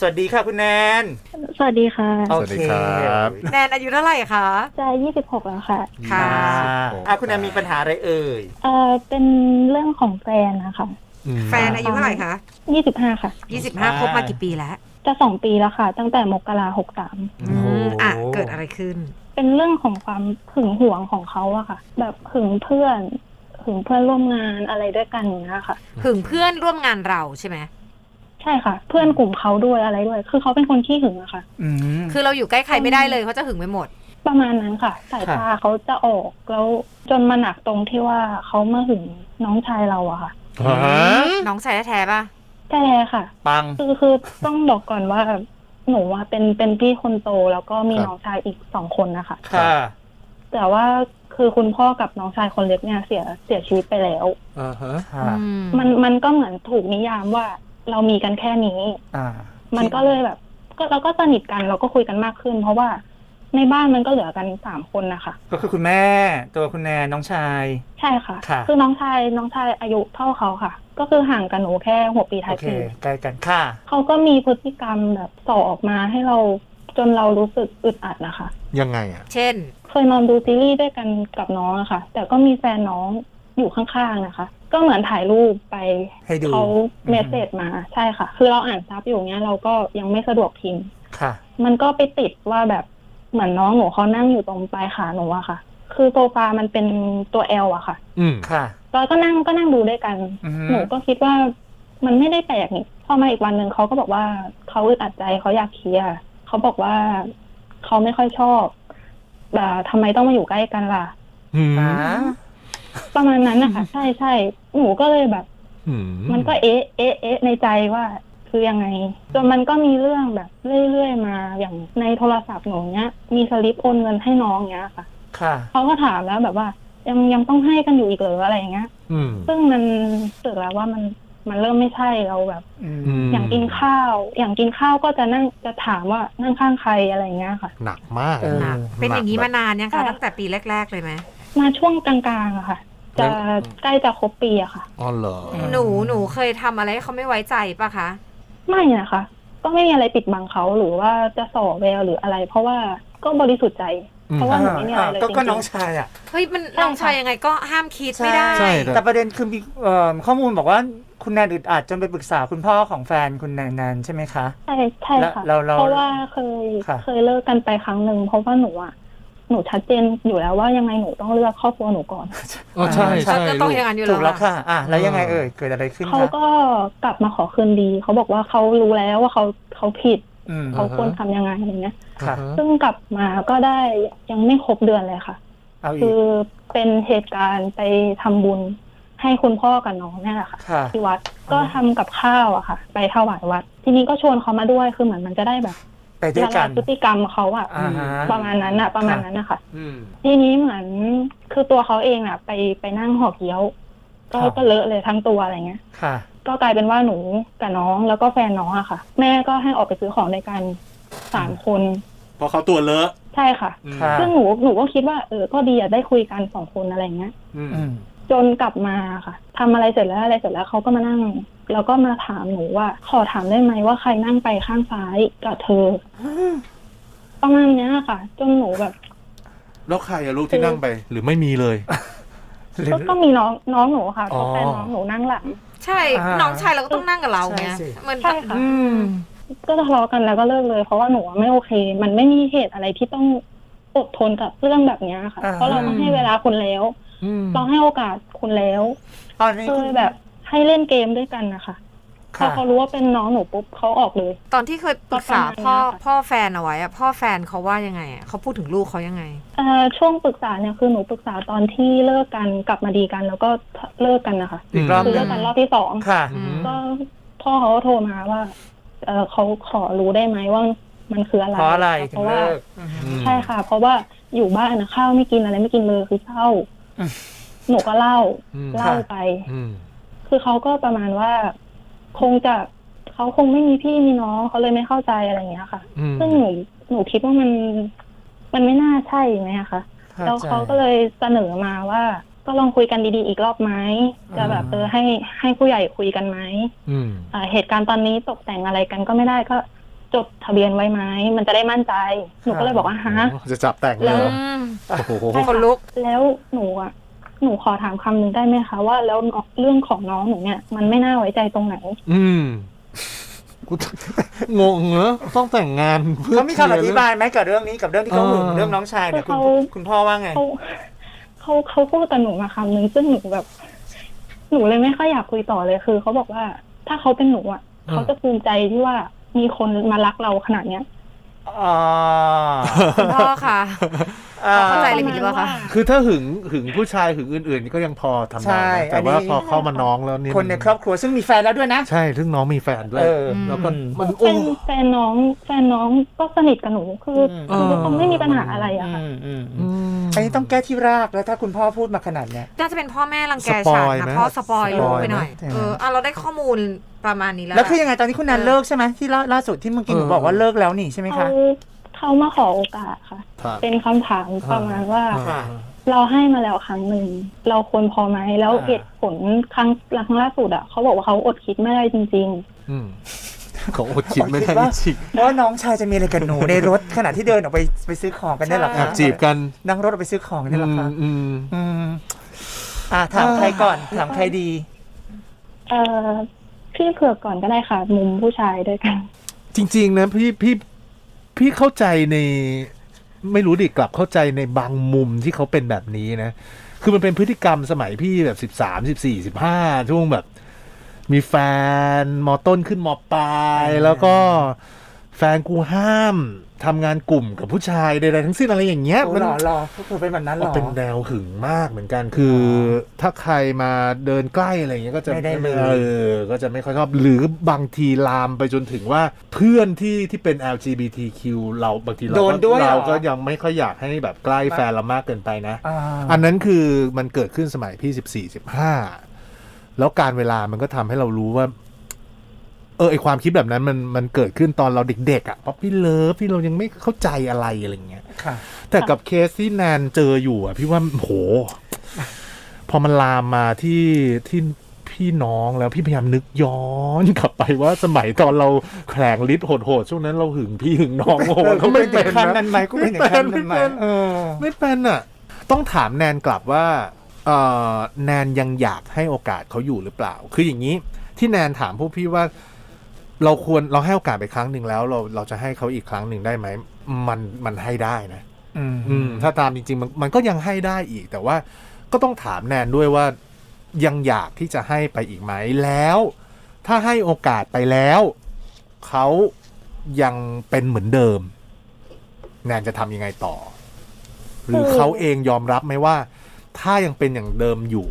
สวัสดีค่ะคุณแนน สวัสดีค่ะโอสวัสดีเคครับ แนนอายุเท่าไหร่คะ จะ26 แล้วค่ะ ค่ะอะคุณแนนมีปัญหาอะไรเอ่ย เอ่อเป็นเรื่องของแฟนนะคะ แฟนอายุเท่าไหร่คะ 25 ค่ะ 25คบมากี่ปีแล้ว จะสองปีแล้วค่ะ ตั้งแต่มกราหกสามอืมอะ เกิดอะไรขึ้น เป็นเรื่องของความหึงหวงของเขาอะค่ะ แบบหึงเพื่อนหึงเพื่อนร่วมงานอะไรด้วยกันอย่างเงี้ยค่ะหึงเพื่อนร่วมงานเราใช่ไหม ใช่ค่ะ เพื่อนกลุ่มเขาด้วยอะไรด้วย คือเขาเป็นคนขี้หึงอะค่ะ อืมคือเราอยู่ใกล้ใครไม่ได้เลยเขาจะหึงไปหมด ประมาณนั้นค่ะ สายค่ะตาเขาจะออกแล้วจนมาหนักตรงที่ว่าเขามาหึงน้องชายเราอะค่ะฮะน้องชายแท้ๆป่ะแท้ๆค่ะ ปัง คือคือต้องบอกก่อนว่าหนูว่าเป็นเป็นพี่คนโตแล้วก็มีครับ น้องชายอีกสองคนนะคะ ค่ะแต่ว่าคือคุณพ่อกับน้องชายคนเล็กเนี่ยเสียเสียชีวิตไปแล้ว อ่าฮะ ค่ะ อืมมันมันก็เหมือนถูกนิยามว่า เรามีกันแค่นี้ อ่า มันก็เลยแบบ ก็เราก็สนิทกันเราก็คุยกันมากขึ้น เพราะว่าในบ้านมันก็เหลือกันสามคนนะคะก็คือคุณแม่ ตัวคุณแนนน้องชาย ใช่ค่ะค่ะ อน้องชายน้องชายอายุเท่าเขาค่ะ ก็คือห่างกันหนูแค่หัวปีท้าโอยเคปีใกล้กันค่ะ เขาก็มีพฤติกรรมแบบส่อออกมาให้เราจนเรารู้สึกอึดอัดนะคะ ยังไงอะ เช่น เคยนอนดูซีรีส์ด้วยกันกับน้องอะค่ะ แต่ก็มีแฟนน้อง อยู่ข้างๆนะคะ ก็เหมือนถ่ายรูปไปให้ดูเขาอืมเมสเซจมาใช่ค่ะ คือเราอ่านซับอยู่เนี้ยเราก็ยังไม่สะดวกพิมพ์ค่ะ มันก็ไปติดว่าแบบเหมือนน้องหนูเขานั่งอยู่ตรงปลายขาหนูอะค่ะ คือโซฟามันเป็นตัวแอลอะค่ะ อืมค่ะเราก็นั่งก็นั่งดูด้วยกันอือฮึหนูก็คิดว่ามันไม่ได้แปลกนี่พอมาอีกวันหนึ่งเขาก็บอกว่าเขาอึดอัดใจเขาอยากเคลียร์เขาบอกว่าเขาไม่ค่อยชอบแต่ทำไมต้องมาอยู่ใกล้กันล่ะหืมอ่า ประมาณนั้นนะคะใช่ใช่หนูก็เลยแบบหืมันก็เอ๊ะเอ๊ะเอ๊ะในใจว่า คือยังไงจนมันก็มีเรื่องแบบ เรื่อยๆมาอย่างในโทรศัพท์หนูเนี้ย มีสลิปโอนเงินให้น้องเนี้ยค่ะค่ะ เขาก็ถามแล้วแบบว่า ยังยังต้องให้กันอยู่อีกเหรออะไรอย่างเงี้ยอืมซึ่งมันรู้สึกแล้วว่ามันมันเริ่มไม่ใช่เราแบบอืมมอย่างกินข้าว อย่างกินข้าวก็จะนั่งจะถามว่านั่งข้างใครอะไรอย่างเงี้ยค่ะ หนักมากเออ หนักเป็นอย่างนี้หมานานยังใช่ คะตั้งแต่ปีแรก ๆ เลยไหมมาช่วงกลางๆอะค่ะ จะแล้วใกล้จะครบปีอะค่ะ อ๋อเหรอหนูหนูเคยทำอะไรให้เขาไม่ไว้ใจป่ะคะ ไม่นะคะ ก็ไม่มีอะไรปิดบังเขาหรือว่าจะส่อแววหรืออะไร เพราะว่าก็บริสุทธิ์ใจอืมเพราะว่าหนูไม่มีอะไรเลยก็จริงก็ๆน้องชายอะ เฮ้ยมันใช่น้องชายค่ะ ยังไงก็ห้ามคิดไม่ได้ ใช่แต่ประเด็นคือมีเอ่อข้อมูลบอกว่าคุณแนนอึดอัดจนไปปรึกษาคุณพ่อของแฟนคุณแนนแนนใช่ไหมคะใช่ใช่ค่ะ แล้วเราเราเพราะว่าเคยค่ะ เคยเลิกกันไปครั้งหนึ่งเพราะว่าหนูอะ หนูชัดเจนอยู่แล้วว่ายังไงหนูต้องเลือกครอบครัวหนูก่อน อ๋อใช่ใช่ก็ต้องอย่างนั้นอยู่ถูกแล้แล้ววอะค่ะ อะ แล้วยังไงเอ่ย เกิดอะไรขึ้นเขาคะก็กลับมาขอคืนดี เขาบอกว่าเขารู้แล้วว่าเขาเขาผิด อืม เขาควรทำยังไงอะไรเงี้ย ค่ะอ่าฮะซึ่งกลับมาก็ได้ยังไม่ครบเดือนเลยค่ะ เอาอีคืก อเป็นเหตุการณ์ไปทำบุญให้คุณพ่อกับน้องเนี่ยแหละค่ะ ค่ะ ที่วัดก็ทำกับข้าวอะค่ะ ไปถวายวัด ทีนี้ก็ชวนเขามาด้วยคือเหมือนมันจะได้แบบ ไปด้วยละกัลานยพฤติกรรมเขาอะอ่าฮะ ประมาณนั้นอะประมาณนั้นนะคะอืม ทีนี้เหมือนคือตัวเขาเองอะไปไปนั่งห่อเกี๊ยว ก็ครับ ก็เลอะเลยทั้งตัวอะไรเงี้ย ค่ะ ก็กลายเป็นว่าหนูกับน้องแล้วก็แฟนน้องอะค่ะ แม่ก็ให้ออกไปซื้อของในกันสามคนเพราะเขาตัวเลอะใช่ค่ะค่ะ ซึ่งหนูหนูก็คิดว่าเออก็ดีอะได้คุยกันสองคนอะไรเงี้ย อืมอืม จนกลับมาค่ะทำอะไรเสร็จแล้วอะไรเสร็จแล้วเขาก็มานั่ง แล้วก็มาถามหนูว่า ขอถามได้ไหมว่าใครนั่งไปข้างซ้ายกับเธอประมาณเนี้ยค่ะ จนหนูแบบแล้วใครอะลูกที่นั่งไป หรือไม่มีเลยหรือก็ก็มีน้องน้องหนูค่ะเพราะอ๋อแฟนน้องหนูนั่งหลัง ใช่อ่าน้องชายเราก็ต้องนั่งกับเราไงใช่สิมันใช่ค่ะอืมก็ทะเลาะกันแล้วก็เลิกเลย เพราะว่าหนูอะไม่โอเค มันไม่มีเหตุอะไรที่ต้องอดทนกับเรื่องแบบเนี้ยค่ะอ่าเพราะเรามาให้เวลาคุณแล้วอืม เราให้โอกาสคุณแล้วตอนนี้เคคุณยแบบให้เล่นเกมด้วยกันนะคะพอค่ะเขารู้ว่าเป็นน้องหนูปุ๊บเขาออกเลย ตอนที่เคยปรึกษาก็ประมาณพ่อนั้นค่ะพ่อแฟนเอาไว้อะพ่อแฟนเขาว่ายังไงอะเขาพูดถึงลูกเขายังไงเอ่อช่วงปรึกษาเนี่ยคือหนูปรึกษาตอนที่เลิกกันกลับมาดีกันแล้วก็เลิกกันนะคะอีกรอบคือหเลินึ่กงกันรอบที่สองค่ะอืมก็พ่อเขาก็โทรมาว่าเออเขาขอรู้ได้ไหมว่ามันคืออะไรเพราะอะไรถึเพงราะว่าเลิกใช่ค่ะ เพราะว่าอยู่บ้านนะข้าวไม่กินอะไรไม่กินเลยคือเศร้าอืม หนูก็เล่าอืมเล่าค่ะ ไป อืม คือเขาก็ประมาณว่า คงจะเขาคงไม่มีพี่มีน้องเขาเลยไม่เข้าใจอะไรอย่างเงี้ยค่ะ อืมซึ่งหนูหนูคิดว่ามันมันไม่น่าใช่ไหมอะคะเข้าแล้วใจเขาก็เลยเสนอมาว่า ก็ลองคุยกันดีๆ อีกรอบไหมจะแบบเออให้ให้ผู้ใหญ่คุยกันไหมอืม อ่าเหตุการณ์ตอนนี้ตกแต่งอะไรกันก็ไม่ได้ก็ จดทะเบียนไว้ไหมมันจะได้มั่นใจ หนูก็เลยบอกว่าฮะ จะจับแต่งเลยแล้เหรวออืมโอ้โหคนลุก แล้วหนูอะหนูขอถามคำหนึ่งได้ไหมคะว่าแล้วเรื่องของน้องหนูเนี่ย มันไม่น่าไว้ใจตรงไหน อืมกูงงเนอะต้องแต่งงานเพื่อเขามีคำอธิบายไหมกับเรื่องนี้กับเรื่องที่เขาหึงเออเรื่องน้องชายเนี่ยคุณเขาคุณพ่อว่าไงเขาเขาเขาพูดกับหนูมาคำหนึ่งซึ่งหนูแบบ หนูเลยไม่ค่อยอยากคุยต่อเลยคือเขาบอกว่า ถ้าเขาเป็นหนูอะเขาจะภูมิใจที่ว่า มีคนมารักเราขนาดเนี้ยอ๋อคุณพ่อค่ะ อ่าเข้าใจเลยผิดหรือเปล่าคะ คือถ้าหึงหึงผู้ชายหึงอื่นๆ ก็ยังพอทำใช่ได้นะแต่อันนี้ว่าพอเข้ามาน้องแล้วนี่คนในครอบครัวซึ่งมีแฟนแล้วด้วยนะ ใช่ซึ่งน้องมีแฟนด้วยเออ แล้วก็อืมมันแฟโอ้นแฟนน้องแฟนน้องก็สนิทกับหนูคืออม คือคงไม่มีปัญหาอะไรอะค่ะ อืมอืมอืมอันนี้ต้องแก้ที่รากแล้วถ้าคุณพ่อพูดมาขนาดเนี้ย น่าจะเป็นพ่อแม่รังแกสปฉัอนยนะไหมพ่อสปอยสปลูอกยไปหน่อย ไหม เอออะเราได้ข้อมูลประมาณนี้แล้วแล้วคือยังไงตอนนี้คุณนันเออเลิกใช่ไหมที่ล่าล่าสุดที่เมื่อกี้หนูเออ บอกว่าเลิกแล้วนี่ใช่ไหมเขาคะ เขามาขอโอกาสค่ะ ครับเป็นคำถามประมาณว่าค่ะเราให้มาแล้วครั้งหนึ่ง เราควรพอไหมแล้วอ่า เหตุผลครั้งครั้งล่าสุดอะเขาบอกว่าเขาอดคิดไม่ได้จริง อืมเขาอดคิดไม่ได้ว่าจริงว่าน้องชายจะมีอะไรกับหนูในรถขณะที่เดินออกไปไปซื้อของกันได้หรอแอคะบจีบกันนั่งรถออกไปซื้อของกันได้หรอคะอืม อืมอ่าถามใครก่อนถามใครดี ๆ เอ่อพี่เผือกก่อนก็ได้ค่ะ มุมผู้ชายด้วยกัน จริงๆนะพี่พี่ พี่เข้าใจในไม่รู้ดิกลับเข้าใจในบางมุมที่เขาเป็นแบบนี้นะ คือมันเป็นพฤติกรรมสมัยพี่แบบสิบสามสิบสี่สิบห้าช่วงแบบ มีแฟนมอต้นขึ้นมอปลายอ่าแล้วก็ แฟนกูห้ามทำงานกลุ่มกับผู้ชายใดๆทั้งสิ้นอะไรอย่างเงี้ยโอ้มันหรอหรอก็คือเป็นแบบนั้นหรอ เป็นแนวหึงมากเหมือนกันคืออถ้าใครมาเดินใกล้อะไรอย่างเงี้ยก็จะไม่ได้เลยเออก็จะไม่ค่อยชอบหรือบางทีลามไปจนถึงว่าเพื่อนที่ที่เป็น LGBTQ เราบางทีเราโดนด้วยเหรอ เราก็ยังไม่ค่อยอยากให้แบบใกล้แฟนเรามากเกินไปนะ อ่าอันนั้นคือมันเกิดขึ้นสมัยพี่สิบสี่สิบห้าแล้วการเวลามันก็ทำให้เรารู้ว่า เออไอความคิดแบบนั้นมันมันเกิดขึ้นตอนเราเด็กๆอะเพราะพี่เลิฟพี่เรายังไม่เข้าใจอะไรอะไรอย่างเงี้ยค่ะ แต่กับเคสที่แนนเจออยู่อะ พี่ว่าโห พอมันลามมาที่ที่พี่น้องแล้วพี่พยายามนึกย้อนกลับไปว่าสมัยตอนเราแข่งลิ์โหดๆช่วงนั้นเราหึงพี่หึงน้องโอ้โหเออก็ไม่เป็นกูเป็นถึงขั้นนั้นะนไหมกูเป็นถึงขั้นนั้นไหมไม่เป็นเออ ไม่เป็นอะ ต้องถามแนนกลับว่าเออแนนยังอยากให้โอกาสเขาอยู่หรือเปล่า คืออย่างนี้ที่แนนถามพวกพี่ว่า เราควรเราให้โอกาสไปครั้งหนึ่งแล้ว เราเราจะให้เขาอีกครั้งหนึ่งได้ไหมมันมันให้ได้นะอืมอืมถ้าตามจริงๆมันมันก็ยังให้ได้อีก แต่ว่าก็ต้องถามแนนด้วยว่ายังอยากที่จะให้ไปอีกไหมแล้ว ถ้าให้โอกาสไปแล้วเขายังเป็นเหมือนเดิม แนนจะทำยังไงต่อ หรือเขาเองยอมรับไหมว่า ถ้ายังเป็นอย่างเดิมอยู่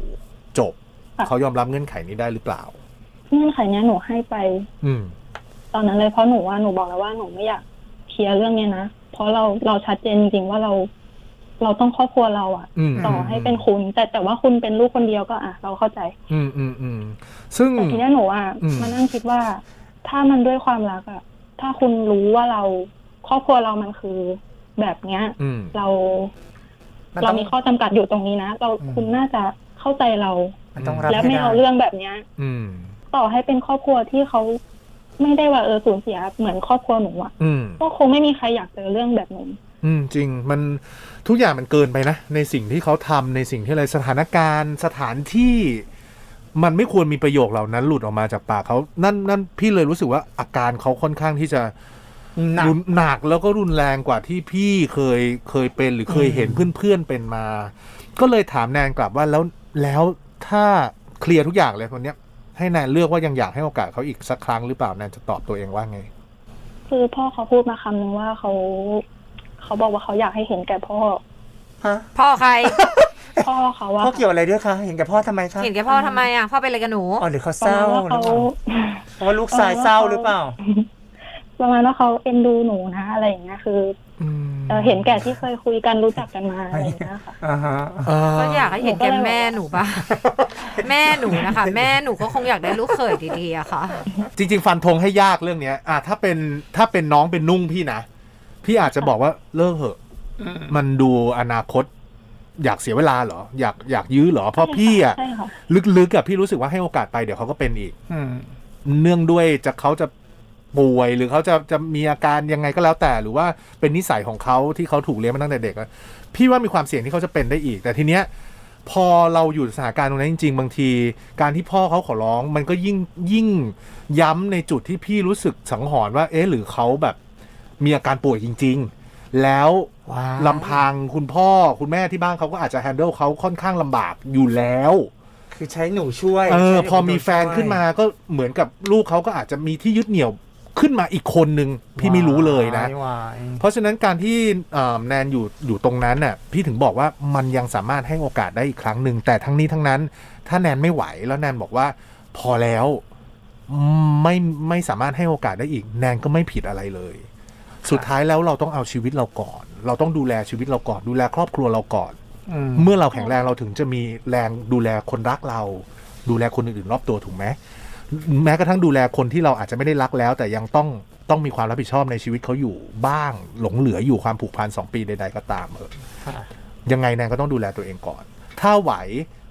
จบ ค่ะ เขายอมรับเงื่อนไขนี้ได้หรือเปล่า เงื่อนไขเนี้ยหนูให้ไป อืม ตอนนั้นเลยเพราะหนูว่าหนูบอกแล้วว่าหนูไม่อยากเคลียร์เรื่องเนี้ยนะเพราะเราเราชัดเจนจริงๆว่าเรา เราต้องครอบครัวเราอะอืมต่อให้เป็นคุณ แต่แต่ว่าคุณเป็นลูกคนเดียวก็อะเราเข้าใจอืมอืมอืมซึ่ง แต่ทีเนี้ยหนูอะอืม มานั่งคิดว่า ถ้ามันด้วยความรักอะถ้าคุณรู้ว่าเราครอบครัวเรามันคือ แบบเนี้ย อืม เรามันเราต้อง มีข้อจำกัดอยู่ตรงนี้นะเราอืม คุณน่าจะเข้าใจเรา มันต้องรับแล้วให้ไม่ได้เอาเรื่องแบบเนี้ย อืม ต่อให้เป็นครอบครัวที่เขา ไม่ได้ว่าเออสูญเสียเหมือนครอบครัวหนูอะอืม ก็คงไม่มีใครอยากเจอเรื่องแบบหนู อืมจริงมันทุกอย่างมันเกินไปนะ ในสิ่งที่เขาทำในสิ่งที่อะไรสถานการณ์สถานที่ มันไม่ควรมีประโยคเหล่านั้นหลุดออกมาจากปากเขานั่นนั่นพี่เลยรู้สึกว่าอาการเขาค่อนข้างที่จะหนัก รุนหนักแล้วก็รุนแรงกว่าที่พี่เคยเคยเป็นหรือเคยอืมเห็นเพื่อนๆเป็นมา ก็เลยถามแนนกลับว่าแล้วแล้วถ้าเคลียร์ทุกอย่างเลยคนเนี้ย ให้แนนเลือกว่ายังอยากให้โอกาสเขาอีกสักครั้งหรือเปล่าแนนจะตอบตัวเองว่าไง คือพ่อเขาพูดมาคำนึงว่าเขาเขาบอกว่าเขาอยากให้เห็นแก่พ่อ ฮะพ่อใคร พ่อเขาว่าพ่อเกี่ยวอะไรด้วยคะเห็นกับพ่อทำไมคะเห็นแกพ่อทำไมอะพ่อเป็นอะไรกับหนู อ๋อหรือเขาปเศระร้ามาณว่าหรือเขาเปล่าเพราะว่าลูกชายเศร้าหรือเปล่า ประมาณว่าเขาเอ็นดูหนูนะอะไรอย่างเงี้ยคืออืม เออเห็นแก่ที่เคยคุยกันรู้จักกันมาอะไรอย่างเงี้ยค่ะ อ่าฮะก็อยากให้เห็นแกแม่หนูป่ะแม่หนูนะคะ แม่หนูก็คงอยากได้ลูกเขยดีๆอะค่ะ จริง ๆ ฟันธงให้ยากเรื่องเนี้ยอะถ้าเป็นถ้าเป็นน้องเป็นนุ่งพี่นะ พี่อาจจะบอกว่าเลิกเหอะมันดูอนาคต อยากเสียเวลาเหรอ อยากอยากยื้อเหรอเพราะพี่อะ ใช่ค่ะ ลึกๆกับพี่รู้สึกว่าให้โอกาสไปเดี๋ยวเขาก็เป็นอีก อืม เนื่องด้วยจะเขาจะ ป่วยหรือเขาจะจะมีอาการยังไงก็แล้วแต่ หรือว่าเป็นนิสัยของเขาที่เขาถูกเลี้ยงมาตั้งแต่เด็กอะพี่ว่ามีความเสี่ยงที่เขาจะเป็นได้อีก แต่ทีเนี้ยพอเราอยู่สถานการณ์ตรงนั้นจริง ๆ บางที การที่พ่อเขาขอร้อง มันก็ยิ่งยิ่งย้ำในจุดที่พี่รู้สึกสังหรณ์ว่า เอ๊ะหรือเขาแบบมีอาการป่วยจริง ๆ แล้วว้าวลำพังคุณพ่อคุณแม่ที่บ้านเขาก็อาจจะแฮนเดิลเขาค่อนข้างลำบากอยู่แล้ว คือใช้หนูช่วยเออใช้พอมีแฟนขึ้นมาก็เหมือนกับลูกเขาก็อาจจะมีที่ยึดเหนี่ยว ขึ้นมาอีกคนนึงพี่ไม่รู้เลยนะ วายเพราะฉะนั้นการที่เอ่อแนนอยู่อยู่ตรงนั้นน่ะพี่ถึงบอกว่ามันยังสามารถให้โอกาสได้อีกครั้งหนึ่งแต่ทั้งนี้ทั้งนั้น ถ้าแนนไม่ไหวแล้วแนนบอกว่า พอแล้วไม่ไม่สามารถให้โอกาสได้อีก แนนก็ไม่ผิดอะไรเลย สุดท้ายแล้วเราต้องเอาชีวิตเราก่อน เราต้องดูแลชีวิตเราก่อนดูแลครอบครัวเราก่อน อืม เมื่อเราแข็งแรงเราถึงจะมีแรงดูแลคนรักเรา ดูแลคนอื่นๆรอบตัวถูกไหม แม้กระทั่งดูแลคนที่เราอาจจะไม่ได้รักแล้ว แต่ยังต้องต้องมีความรับผิดชอบในชีวิตเขาอยู่บ้าง หลงเหลืออยู่ความผูกพันสองปีใดๆก็ตามเออค่ะยังไงแนนก็ต้องดูแลตัวเองก่อน ถ้าไหว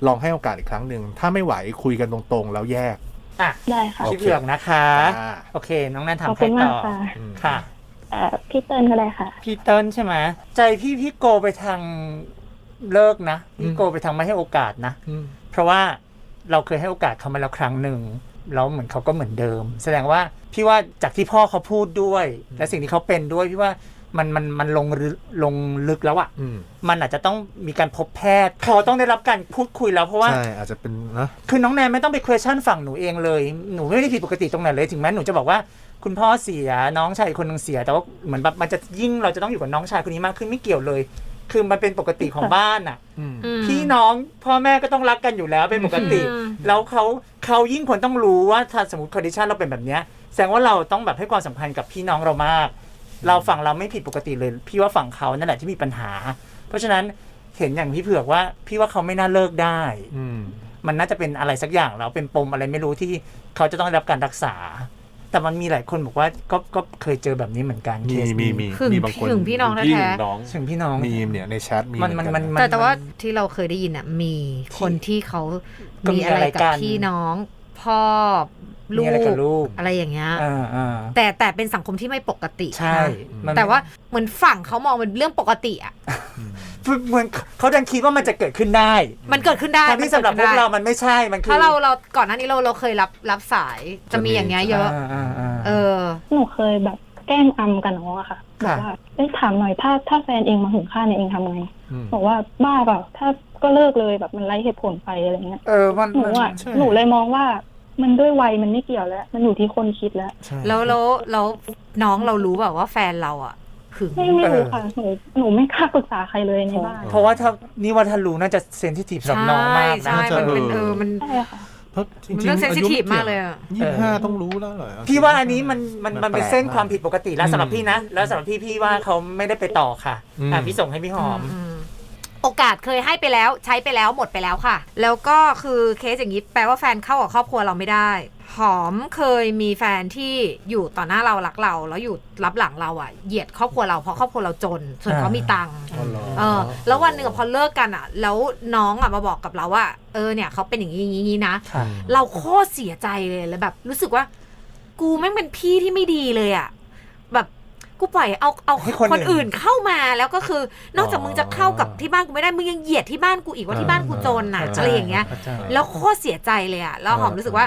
ลองให้โอกาสอีกครั้งหนึ่งถ้าไม่ไหวคุยกันตรงๆ แล้วแยก อะได้ค่ะโอพี่เคเผือกนะคะ อ่า โอเค น้องแนนขถามอบใครคุณมาต่กอค่ะอืมค่ะ เอ่อพี่เติ้ลก็ได้ค่ะ พี่เติ้ลใช่ไหมใจพี่พี่โกไปทางเลิกนะพี่โกไปทางไม่ให้โอกาสนะ อืมเพราะว่าเราเคยให้โอกาสเขามาแล้วครั้งหนึ่ง แล้วเหมือนเขาก็เหมือนเดิม แสดงว่าพี่ว่าจากที่พ่อเขาพูดด้วย และสิ่งที่เขาเป็นด้วยพี่ว่ามันมันมันลงลึกลงลึกแล้วอะอืมมันอาจจะต้องมีการพบแพทย์เขาต้องได้รับการพูดคุยแล้วเพราะว่าใช่อาจจะเป็นนะคือน้องแนนไม่ต้องไป question ฝั่งหนูเองเลยหนูไม่ได้ผิดปกติตรงไหนเลยถึงแม้หนูจะบอกว่าคุณพ่อเสียน้องชายอีกคนหนึงเสีย แต่ว่าเหมือนแบบมันจะยิ่งเราจะต้องอยู่กับน้องชายคนนี้มากขึ้นไม่เกี่ยวเลย คือมันเป็นปกติของบ้านอะอืมอืมพี่น้องพ่อแม่ก็ต้องรักกันอยู่แล้วเป็นปกติอืมแล้วเขา เขายิ่งควรต้องรู้ว่าถ้าสมมติคอนดิชันเราเป็นแบบเนี้ยแสดงว่าเราต้องแบบให้ความสำคัญกับพี่น้องเรามาก เราฝั่งเราไม่ผิดปกติเลย พี่ว่าฝั่งเขานั่นแหละที่มีปัญหา เพราะฉะนั้นเห็นอย่างพี่เผือกว่า พี่ว่าเขาไม่น่าเลิกได้ อืม มันน่าจะเป็นอะไรสักอย่างแล้วเป็นปมอะไรไม่รู้ที่เขาจะต้องได้รับการรักษา แต่มันมีหลายคนบอกว่าก็ก็เคยเจอแบบนี้เหมือนกันมีเคสมีนี้มีถึงมีบางคนถึงพี่น้องแท้ๆ ยิ่น้อง ถึงพี่น้อง มีเนี่ยในแชทมีมันมันเหมัอนกัมัน แต่แต่ว่าที่เราเคยได้ยินอะมีคนที่เขาก็มีมีอะไรกับอะไรกันพี่น้อง พ่อ ลูมีอะไรกับลูกอะไรอย่างเงี้ยอ่าอ่าแต่แต่เป็นสังคมที่ไม่ปกติใช่นะมันแต่ว่าเหมือนฝั่งเขามองเป็นเรื่องปกติอะเหมือนเขาดันคิดว่ามันจะเกิดขึ้นได้มันเกิดขึ้นได้ทั้งที่สำหรับพวกเรามันไม่ใช่มันคือถ้าเราเราก่อนหน้านี้เราเราเคยรับรับสายจะมีอย่างเงี้ยเยอะาาา เออ หนูเคยแบบแกล้งอำกับน้องอะค่ะบอค่ะกว่าเอ้ยถามหน่อยถ้าถ้าแฟนเองมาหึงข้าเนี่ยเองทำไงอืม บอกว่าบ้าเปล่าถ้าก็เลิกเลยแบบมันไร้เหตุผลไปอะไรเงี้ยเออมันหนูมันอะใช่ หนูเลยมองว่า มันด้วยวัยมันไม่เกี่ยวแล้ว มันอยู่ที่คนคิดแล้ว ใช่แล้วแล้วแล้วน้องเรารู้แบบว่าแฟนเราอะหึง ไม่ไม่รู้ค่ะหนูหนูไม่กล้าปรึกษาใครเลยในบ้านเพราะว่าถ้านี่ว่าถ้ารู้น่าจะเซนซิทีฟสำหรับน้องมากนะ ใช่ มันเป็นเออมัน ใช่ค่ะ เพราะจริงมันๆเรื่องเซนซิทีฟอายุไมากเลยอะ ยี่สิบห้าต้องรู้แล้วเหรอ พี่ว่าอันนี้มันมันมันมันเป็นแปลกเส้นมากความผิดปกติแล้วอืมสำหรับพี่นะ แล้วสำหรับพี่พี่ว่าเขาไม่ได้ไปต่อค่ะอืมอะพี่ส่งให้พี่หอม อืม โอกาสเคยให้ไปแล้วใช้ไปแล้วหมดไปแล้วค่ะ แล้วก็คือเคสอย่างนี้แปลว่าแฟนเข้ากับครอบครัวเราไม่ได้ หอมเคยมีแฟนที่อยู่ต่อหน้าเรารักเรา แล้วอยู่รับหลังเราอะเหยียดครอบครัวเราเพราะครอบครัวเราจน ส่วนเขามีตังค์อ๋อเหรอเออ แล้ววันหนึ่งอะพอเลิกกันอะ แล้วน้องอะมาบอกกับเราว่า เออเนี่ยเขาเป็นอย่างนี้อย่างนี้อย่างนี้นะค่ะเราโคตรเสียใจเลยแล้วแบบ รู้สึกว่า กูแม่งเป็นพี่ที่ไม่ดีเลยอะแบบ กูปล่อยเอาเอาให้คนคนอื่อื่นนเข้ามาแล้วก็คือ นอกจากอ๋อมึงจะเข้ากับที่บ้านกูไม่ได้มึงยังเหยียดที่บ้านกูอีกว่าที่บ้านกูจนน่ะอ่าอะไรอย่างเงี้ย เข้าใจ แล้วโคตรเสียใจเลยอะแล้วหอมรู้สึกว่า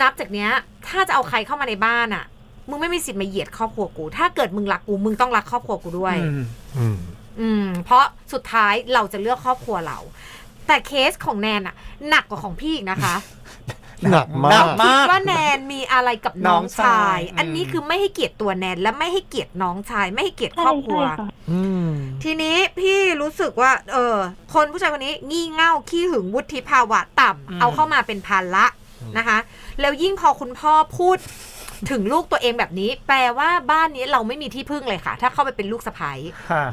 นับจากเนี้ย ถ้าจะเอาใครเข้ามาในบ้านอะมึงไม่มีสิทธิ์มาเหยียดครอบครัวกู ถ้าเกิดมึงรักกูมึงต้องรักครอบครัวกูด้วย อืม อืม อืม เพราะสุดท้ายเราจะเลือกครอบครัวเรา แต่เคสของแนนอะหนักกว่าของพี่อีกนะคะ หนักมาหนักกมาก ว่าแนนมีอะไรกับน้องน้องชาชาย ยอืม อันนี้คือไม่ให้เกียรติตัวแนนและไม่ให้เกียรติน้องชาย ไม่ให้เกียรติใช่ครอบครัใช่วค่ะอืม ทีนี้พี่รู้สึกว่า เออ คนผู้ชายคนนี้งี่เง่าขี้หึงวุฒิภาวะต่ำเอาเข้ามาเป็นภาระนะคะ แล้วยิ่งพอคุณพ่อพูดถึงลูกตัวเองแบบนี้ แปลว่าบ้านนี้เราไม่มีที่พึ่งเลยค่ะ ถ้าเข้าไปเป็นลูกสะใภ้ค่ะ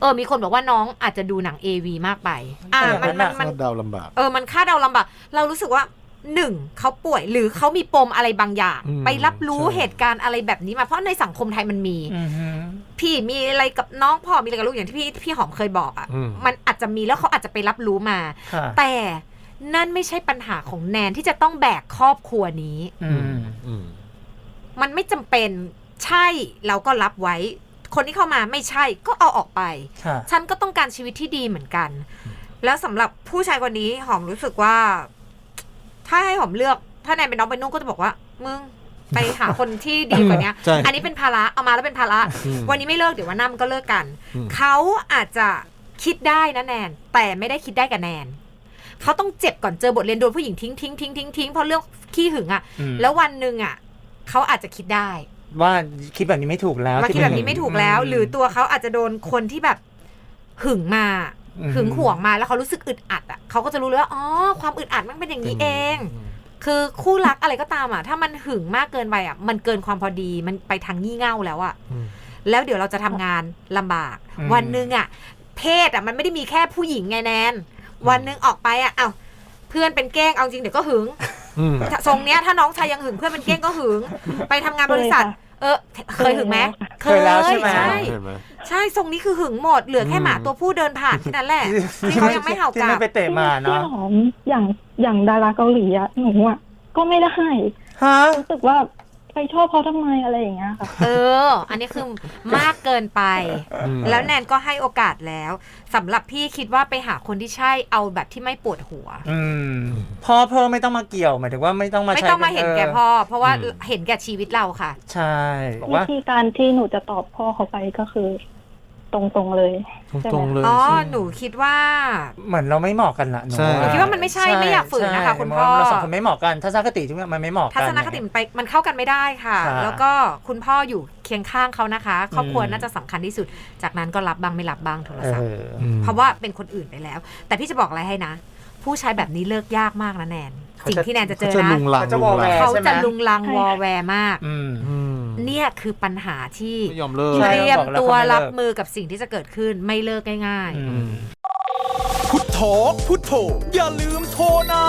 เออมีคนบอกว่าน้องอาจจะดูหนัง AV มากไป อ่าเออมันมันมัน คาดเดาลำบาก เออ มันคาดเดาลำบาก เรารู้สึกว่า หนึ่งเขาป่วยหรือเขามีปมอะไรบางอย่าง อืมไปรับรู้ใช่ เหตุการณ์อะไรแบบนี้มาเพราะในสังคมไทยมันมี อือฮึ พี่มีอะไรกับน้องพ่อมีอะไรกับลูกอย่างที่พี่พี่หอมเคยบอกอะ่ะอืม มันอาจจะมีแล้วเขาอาจจะไปรับรู้มา ค่ะแต่นั่นไม่ใช่ปัญหาของแนนที่จะต้องแบกครอบครัวนี้ อืม อืม มันไม่จำเป็นใช่เราก็รับไว้ คนที่เข้ามาไม่ใช่ก็เอาออกไป ค่ะ ฉันก็ต้องการชีวิตที่ดีเหมือนกัน แล้วสำหรับผู้ชายคนนี้หอมรู้สึกว่า ถ้าให้หอมเลือก ถ้าแนนเป็นน้องเป็นนุ่งก็จะบอกว่า มึงไปหาคนที่ดีกว่าเนี้ย ใช่อันนี้เป็นภาระเอามาแล้วเป็นภาระ อืมวันนี้ไม่เลิกเดี๋ยววันหน้ามันก็เลิกกัน อืม เขาอาจจะคิดได้นะแนน แต่ไม่ได้คิดได้กับแนน เขาต้องเจ็บก่อนเจอบทเรียนโดนผู้หญิงทิ้งทิ้งทิ้งทิ้งทิ้งเพราะเรื่องขี้หึงอะ่ะ อืมแล้ววันหนึ่งอะ่ะเขาอาจจะคิดได้ว่าคิดแบบนี้ไม่ถูกแล้วมาคิดแบบนี้ไม่ถูกแล้วมหรือตัวเขาอาจจะโดนคนที่แบบหึงมาอืม หึงห่วงมาแล้วเขารู้สึกอึดอัดอะเขาก็จะรู้เลยว่าอ๋อความอึดอัดมันเป็นอย่างนี้เอง คือคู่รักอะไรก็ตามอะ ถ้ามันหึงมากเกินไปอะ มันเกินความพอดีมันไปทางงี่เง่าแล้วอะอืมแล้วเดี๋ยวเราจะทำงานลำบากอืมวันหนึ่งอะ เพศอะมันไม่ได้มีแค่ผู้หญิงไงแนน วันหนึ่งออกไปอะเอ้าเพื่อนเป็นเก้งเอาจริงเดี๋ยวก็หึงอืมทรงเนี้ยถ้าน้องชายยังหึงเพื่อนเป็นเก้งก็หึง ไปทำงานบริษัท เออ เคยหึงไหมเคยแล้วใช่ไหมใช่ เห็นไหมใช่ทรงนี้คือหึงหมด เหลือแค่หมาอืมตัวผู้เดินผ่านแค่นั้นแหละที่เขายังไม่เห่ากที่ลัไม่บ ไปเตะมาพี่เนาะหอมอย่างอย่างดาราเกาหลีอะหนูอะก็ไม่ได้ฮะรู้สึกว่า ไปชอบเขาทำไมอะไรอย่างเงี้ยค่ะ เออ อันนี้คือมากเกินไป อืม แล้วแนนก็ให้โอกาสแล้วสำหรับพี่คิดว่าไปหาคนที่ใช่เอาแบบที่ไม่ปวดหัว อืมพ่อเพิ่มไม่ต้องมาเกี่ยวหมายถึงว่าไม่ต้องมาไม่ใช้ต้องมาเห็นแก่พ่อ เพราะว่าอืม เห็นแก่ชีวิตเราค่ะ ใช่บอกวิว่า ธีการที่หนูจะตอบพ่อเขาไปก็คือ ตรงๆเลยตรงๆเลยอ๋อ ใช่หนูคิดว่าเหมือนเราไม่เหมาะกันละหนูใช่ว่าหนูคิดว่ามันไม่ใช่ไม่อยากฝืนนะคะ ใช่คุณพ่อ เราสองคนไม่เหมาะกันทัศนคติทุกอย่างมันไม่เหมาะกันทัศนคติมันไปมันเข้ากันไม่ได้ค่ะ ค่ะแล้วก็คุณพ่ออยู่เคียงข้างเขานะคะ ครอบครัวอืม น่าจะสำคัญที่สุด จากนั้นก็รับบ้างไม่รับบ้างโทรเอศัพท์ อ อืม เพราะว่าเป็นคนอื่นไปแล้ว แต่พี่จะบอกอะไรให้นะ ผู้ชายแบบนี้เลิกยากมากนะแนน เขาจะ สิ่งที่แนนจะเจเขาอจะนะลุงลังเขาจะลุงลังวอแวร์ เขาใช่ไหม จะลุงลังใช่วอแวร์มาก อืม อืม เนี่ยคือปัญหาที่ไม่ยอมเลิกใช่เตรียมบอกแล้วตัวเขาไม่เลิกรับมือกับสิ่งที่จะเกิดขึ้นไม่เลิกง่ายอือืมมพุทโธพุทโธอย่าลืมโทรนะ